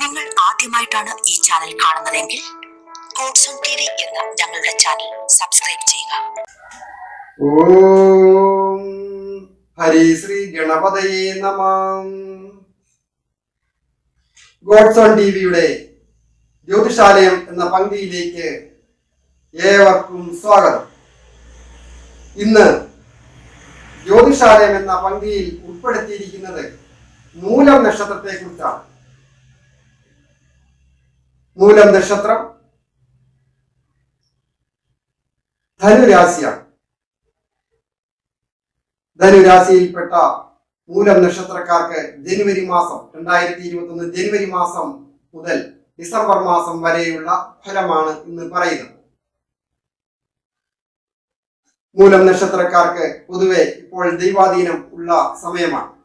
നിങ്ങൾ ആദ്യമായിട്ടാണ് ഈ ചാനൽ കാണുന്നതെങ്കിൽ ഗോഡ്സൺ ടി വി എന്ന ഞങ്ങളുടെ ചാനൽ സബ്സ്ക്രൈബ് ചെയ്യുക. ഓം ഹരി ശ്രീ ഗണപതയേ നമ. ഗോഡ്സോൺ ടി വിയുടെ ജ്യോതിഷാലയം എന്ന പങ്ക്തിയിലേക്ക് ഏവർക്കും സ്വാഗതം. ഇന്ന് ജ്യോതിഷാലയം എന്ന പങ്ക്തിയിൽ ഉൾപ്പെടുത്തിയിരിക്കുന്നത് മൂലം നക്ഷത്രത്തെ കുറിച്ചാണ്. മൂലം നക്ഷത്രം ധനുരാശിയാണ്. ധനുരാശിയിൽപ്പെട്ട മൂലം നക്ഷത്രക്കാർക്ക് ജനുവരി മാസം രണ്ടായിരത്തി ഇരുപത്തി ജനുവരി മാസം മുതൽ ഡിസംബർ മാസം വരെയുള്ള ഫലമാണ് ഇന്ന് പറയുന്നത്. മൂലം നക്ഷത്രക്കാർക്ക് പൊതുവെ ഇപ്പോൾ ദൈവാധീനം ഉള്ള സമയമാണ്.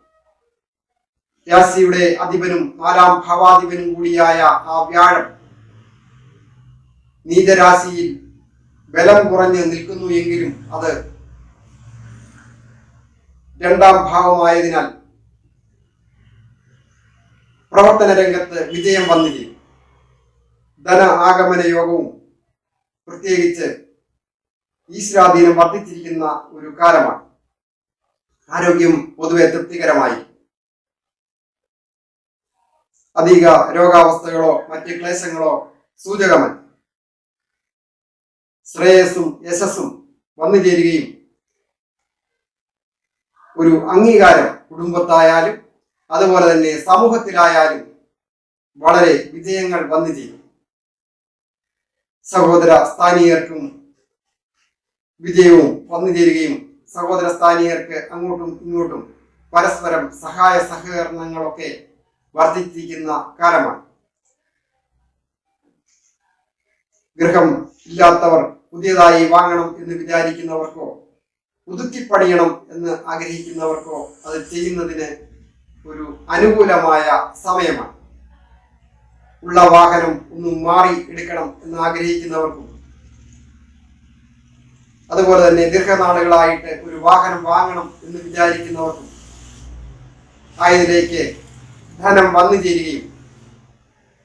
രാശിയുടെ അധിപനും നാലാം ഭാവാധിപനും കൂടിയായ ആ വ്യാഴം നീചരാശിയിൽ ബലം കുറഞ്ഞ് നിൽക്കുന്നു എങ്കിലും അത് രണ്ടാം ഭാവമായതിനാൽ പ്രവർത്തന രംഗത്ത് വിജയം വന്നിരിക്കും ധന ആഗമന യോഗവും പ്രത്യേകിച്ച് ഈശ്വരാധീനം വർദ്ധിച്ചിരിക്കുന്ന ഒരു കാലമാണ്. ആരോഗ്യം പൊതുവെ തൃപ്തികരമായി. അധിക രോഗാവസ്ഥകളോ മറ്റ് ക്ലേശങ്ങളോ സൂചകമല്ല. ശ്രേയസ്സും യശസ്സും വന്നു ചേരുകയും ഒരു അംഗീകാരം കുടുംബത്തായാലും അതുപോലെ തന്നെ സമൂഹത്തിലായാലും വളരെ വിജയങ്ങൾ വന്നു ചെയ്യും സഹോദര സ്ഥാനീയർക്കും വിജയവും വന്നു ചേരുകയും സഹോദര സ്ഥാനീയർക്ക് അങ്ങോട്ടും ഇങ്ങോട്ടും പരസ്പരം സഹായ സഹകരണങ്ങളൊക്കെ വർദ്ധിച്ചിരിക്കുന്ന കാലമാണ്. ഗൃഹം ഇല്ലാത്തവർ പുതിയതായി വാങ്ങണം എന്ന് വിചാരിക്കുന്നവർക്കോ പുതുക്കിപ്പണിയണം എന്ന് ആഗ്രഹിക്കുന്നവർക്കോ അത് ചെയ്യുന്നതിന് ഒരു അനുകൂലമായ സമയമാണ്. ഉള്ള വാഹനം ഒന്ന് മാറി എടുക്കണം എന്ന് ആഗ്രഹിക്കുന്നവർക്കും. അതുപോലെ തന്നെ ദീർഘനാളുകളായിട്ട് ഒരു വാഹനം വാങ്ങണം എന്ന് വിചാരിക്കുന്നവർക്കും. ആയതിലേക്ക് ധനം വന്നു ചേരുകയും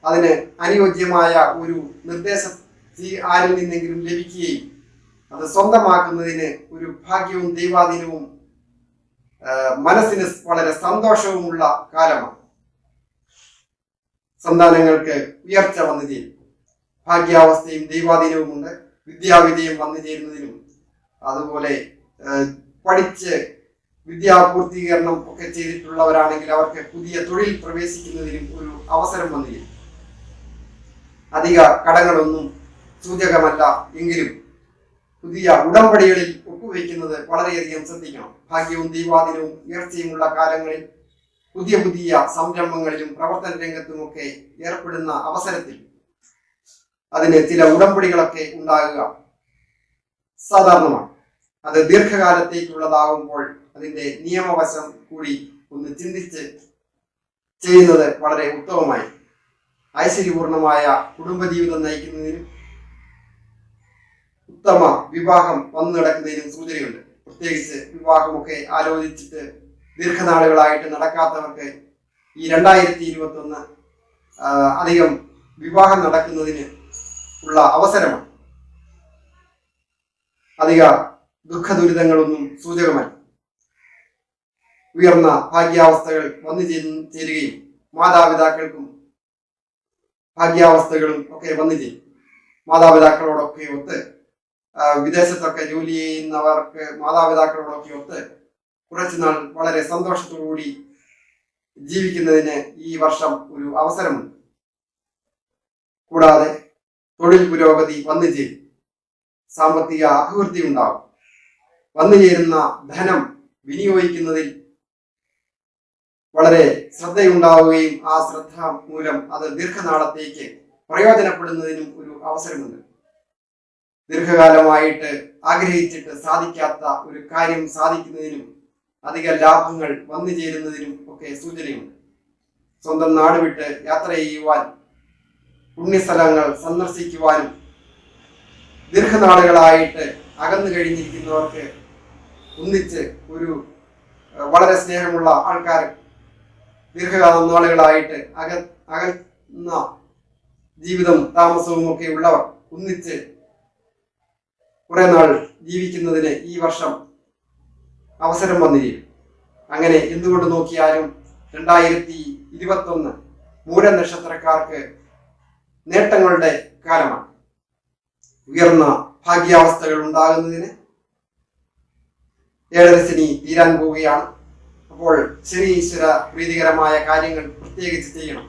അതിന് അനുയോജ്യമായ ഒരു നിർദ്ദേശം ആരിൽ നിന്നെങ്കിലും ലഭിക്കുകയും അത് സ്വന്തമാക്കുന്നതിന് ഒരു ഭാഗ്യവും ദൈവാധീനവും മനസ്സിന് വളരെ സന്തോഷവുമുള്ള കാലമാണ്. സന്താനങ്ങൾക്ക് ഉയർച്ച വന്നു ചേരും. ഭാഗ്യാവസ്ഥയും ദൈവാധീനവും ഉണ്ട്. വിദ്യാവിധയും വന്നു ചേരുന്നതിനും അതുപോലെ പഠിച്ച് വിദ്യാപൂർത്തീകരണം ഒക്കെ ചെയ്തിട്ടുള്ളവരാണെങ്കിൽ അവർക്ക് പുതിയ തൊഴിൽ പ്രവേശിക്കുന്നതിനും ഒരു അവസരം വന്നിരിക്കും അധിക കടങ്ങളൊന്നും സൂചകമല്ല എങ്കിലും പുതിയ ഉടമ്പടികളിൽ ഒപ്പുവെക്കുന്നത് വളരെയധികം ശ്രദ്ധിക്കണം. ഭാഗ്യവും ദൈവാധീനവും ഉയർച്ചയുമുള്ള കാലങ്ങളിൽ പുതിയ പുതിയ സംരംഭങ്ങളിലും പ്രവർത്തന രംഗത്തുമൊക്കെ ഏർപ്പെടുന്ന അവസരത്തിൽ അതിന് ചില ഉടമ്പടികളൊക്കെ ഉണ്ടാകുക സാധാരണമാണ്. അത് ദീർഘകാലത്തേക്കുള്ളതാകുമ്പോൾ അതിന്റെ നിയമവശം കൂടി ഒന്ന് ചിന്തിച്ച് ചെയ്യുന്നത് വളരെ ഉത്തമമായി. ഐശ്വര്യപൂർണമായ കുടുംബജീവിതം നയിക്കുന്നതിനും ഉത്തമ വിവാഹം വന്നു നടക്കുന്നതിനും സൂചനയുണ്ട്. പ്രത്യേകിച്ച് വിവാഹമൊക്കെ ആലോചിച്ചിട്ട് ദീർഘനാളുകളായിട്ട് നടക്കാത്തവർക്ക് ഈ രണ്ടായിരത്തി ഇരുപത്തി ഒന്ന് അധികം വിവാഹം നടക്കുന്നതിന് ഉള്ള അവസരമാണ്. അധിക ദുഃഖ ദുരിതങ്ങളൊന്നും സൂചകമല്ല. ഉയർന്ന ഭാഗ്യാവസ്ഥകൾ വന്നു ചേരു- ചേരുകയും മാതാപിതാക്കൾക്കും ഭാഗ്യാവസ്ഥകളും ഒക്കെ വന്നു ചേരും. മാതാപിതാക്കളോടൊക്കെ ഒത്ത് വിദേശത്തൊക്കെ ജോലി ചെയ്യുന്നവർക്ക് മാതാപിതാക്കളോടൊക്കെ ഒത്ത് കുറച്ചുനാൾ വളരെ സന്തോഷത്തോടുകൂടി ജീവിക്കുന്നതിന് ഈ വർഷം ഒരു അവസരമുണ്ട്. കൂടാതെ തൊഴിൽ പുരോഗതി വന്നു ചേരും. സാമ്പത്തിക അഭിവൃദ്ധി ഉണ്ടാകും. വന്നു ചേരുന്ന ധനം വിനിയോഗിക്കുന്നതിൽ വളരെ ശ്രദ്ധയുണ്ടാവുകയും ആ ശ്രദ്ധ മൂലം അത് ദീർഘനാളത്തേക്ക് പ്രയോജനപ്പെടുന്നതിനും ഒരു അവസരമുണ്ട്. ദീർഘകാലമായിട്ട് ആഗ്രഹിച്ചിട്ട് സാധിക്കാത്ത ഒരു കാര്യം സാധിക്കുന്നതിനും അധിക ലാഭങ്ങൾ വന്നു ചേരുന്നതിനും ഒക്കെ സൂചനയുണ്ട്. സ്വന്തം നാട് വിട്ട് യാത്ര ചെയ്യുവാൻ പുണ്യസ്ഥലങ്ങൾ സന്ദർശിക്കുവാനും ദീർഘനാളുകളായിട്ട് അകന്നു കഴിഞ്ഞിരിക്കുന്നവർക്ക് ഒന്നിച്ച് ഒരു വളരെ സ്നേഹമുള്ള ആൾക്കാർ ദീർഘകാലം നാളുകളായിട്ട് അക അകന്ന ജീവിതം താമസവും ഒക്കെ ഉള്ളവർ ഒന്നിച്ച് കുറെ നാൾ ജീവിക്കുന്നതിന് ഈ വർഷം അവസരം വന്നിരിക്കും അങ്ങനെ എന്തുകൊണ്ട് നോക്കിയാലും രണ്ടായിരത്തി ഇരുപത്തൊന്ന് മൂല നക്ഷത്രക്കാർക്ക് നേട്ടങ്ങളുടെ കാലമാണ്. ഉയർന്ന ഭാഗ്യാവസ്ഥകൾ ഉണ്ടാകുന്നതിന് ഏഴരശനി തീരാൻ പോവുകയാണ്. അപ്പോൾ ശനി ഈശ്വര പ്രീതികരമായ കാര്യങ്ങൾ പ്രത്യേകിച്ച് ചെയ്യണം.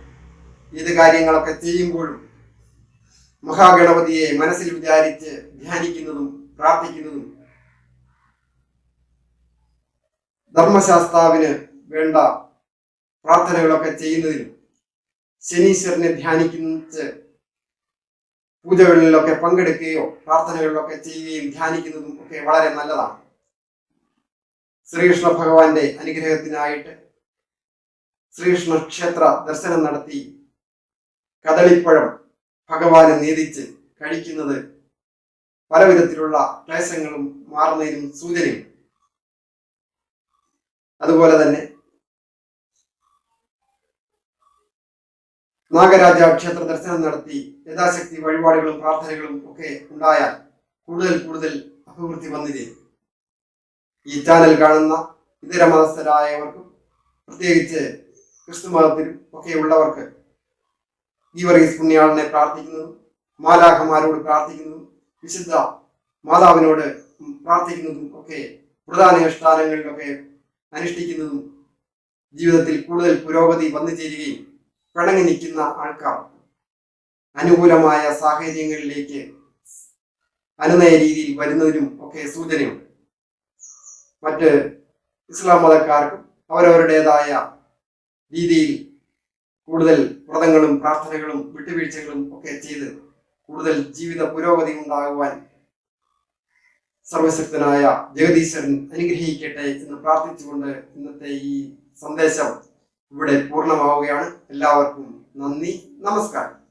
ഏത് കാര്യങ്ങളൊക്കെ ചെയ്യുമ്പോഴും മഹാഗണപതിയെ മനസ്സിൽ വിചാരിച്ച് ധ്യാനിക്കുന്നതും പ്രാർത്ഥിക്കുന്നതും ധർമ്മശാസ്താവിന് വേണ്ട പ്രാർത്ഥനകളൊക്കെ ചെയ്യുന്നതിനും ശനീശ്വരനെ ധ്യാനിക്കുന്ന പൂജകളിലൊക്കെ പങ്കെടുക്കുകയോ പ്രാർത്ഥനകളിലൊക്കെ ചെയ്യുകയും ധ്യാനിക്കുന്നതും ഒക്കെ വളരെ നല്ലതാണ്. ശ്രീകൃഷ്ണ ഭഗവാന്റെ അനുഗ്രഹത്തിനായിട്ട് ശ്രീകൃഷ്ണ ക്ഷേത്ര ദർശനം നടത്തി കദളിപ്പഴം ഭഗവാനെ നീതിച്ച് കഴിക്കുന്നത് പലവിധത്തിലുള്ള ക്ലേശങ്ങളും മാറുന്നതിനും സൂചനയും. അതുപോലെ തന്നെ നാഗരാജ ക്ഷേത്ര ദർശനം നടത്തി യഥാശക്തി വഴിപാടുകളും പ്രാർത്ഥനകളും ഒക്കെ ഉണ്ടായാൽ കൂടുതൽ കൂടുതൽ അഭിവൃദ്ധി വന്നു ചെയ്യും ഈ ചാനൽ കാണുന്ന ഇതര മതസ്ഥരായവർക്കും പ്രത്യേകിച്ച് ക്രിസ്തു മതത്തിലും ഒക്കെ ഉള്ളവർക്ക് ഗീവറീസ് പുണ്യാളനെ പ്രാർത്ഥിക്കുന്നു മാലാഖമാരോട് പ്രാർത്ഥിക്കുന്നു വിശുദ്ധ മാതാവിനോട് പ്രാർത്ഥിക്കുന്നതും ഒക്കെ പ്രധാന അനുഷ്ഠാനങ്ങളിലൊക്കെ അനുഷ്ഠിക്കുന്നതും ജീവിതത്തിൽ കൂടുതൽ പുരോഗതി വന്നു ചേരുകയും പിണങ്ങി നിൽക്കുന്ന ആൾക്കാർ അനുകൂലമായ സാഹചര്യങ്ങളിലേക്ക് അനുനയ രീതിയിൽ വരുന്നതിനും ഒക്കെ സൂചനയുണ്ട്. മറ്റ് ഇസ്ലാം മതക്കാർക്കും അവരവരുടേതായ രീതിയിൽ കൂടുതൽ വ്രതങ്ങളും പ്രാർത്ഥനകളും വിട്ടുവീഴ്ചകളും ഒക്കെ ചെയ്ത് കൂടുതൽ ജീവിത പുരോഗതി ഉണ്ടാകുവാൻ സർവശക്തനായ ജഗദീശ്വരൻ അനുഗ്രഹിക്കട്ടെ എന്ന് പ്രാർത്ഥിച്ചുകൊണ്ട് ഇന്നത്തെ ഈ സന്ദേശം ഇവിടെ പൂർണമാവുകയാണ്. എല്ലാവർക്കും നന്ദി നമസ്കാരം.